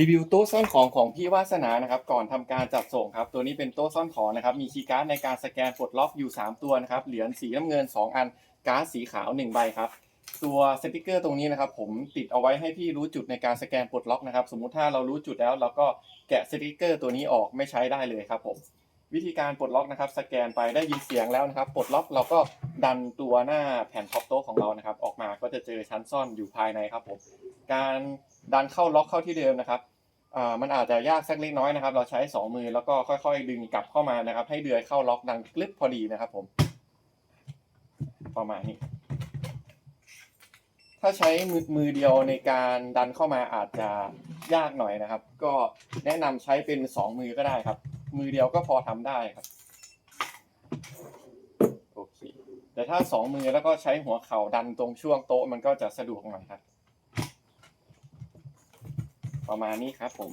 รีวิวโต๊ะซ่อนของของพี่วาสนานะครับก่อนทำการจัดส่งครับ ตัวนี้เป็นโต๊ะซ่อนของนะครับมีคีย์การ์ดในการสแกนปลดล็อกอยู่ 3 ตัวนะครับเหรียญสีน้ำเงิน 2 อันการ์ดสีขาว 1 ใบครับ ตัวสติกเกอร์ตรงนี้นะครับ ผมติดเอาไว้ให้พี่รู้จุดในการสแกนปลดล็อกนะครับ สมมุติถ้าเรารู้จุดแล้วเราก็แกะสติกเกอร์ตัวนี้ออกไม่ใช้ได้เลยครับผม วิธีการปลดล็อกนะครับ สแกนไปได้ยินเสียงแล้วนะครับ ปลดล็อกเราก็ดันตัวหน้าแผ่นท็อปโต๊ะของเรานะครับ ออกมาก็จะเจอชั้นซ่อนอยู่ภายในครับผมการดันเข้าล็อกเข้าที่เดิมนะครับมันอาจจะยากสักเล็กน้อยนะครับ เราใช้สองมือแล้วก็ค่อยๆ ดึงกลับเข้ามานะครับ ให้เดือยเข้าล็อกดังกลึบพอดีนะครับผม ประมาณนี้ ถ้าใช้มือมือเดียวในการดันเข้ามาอาจจะยากหน่อยนะครับ ก็แนะนำใช้เป็นสองมือก็ได้ครับ มือเดียวก็พอทำได้ครับโอเคแต่ถ้าสองมือแล้วก็ใช้หัวเข่าดันตรงช่วงโต๊ะมันก็จะสะดวกหน่อยครับ ประมาณนี้ครับผม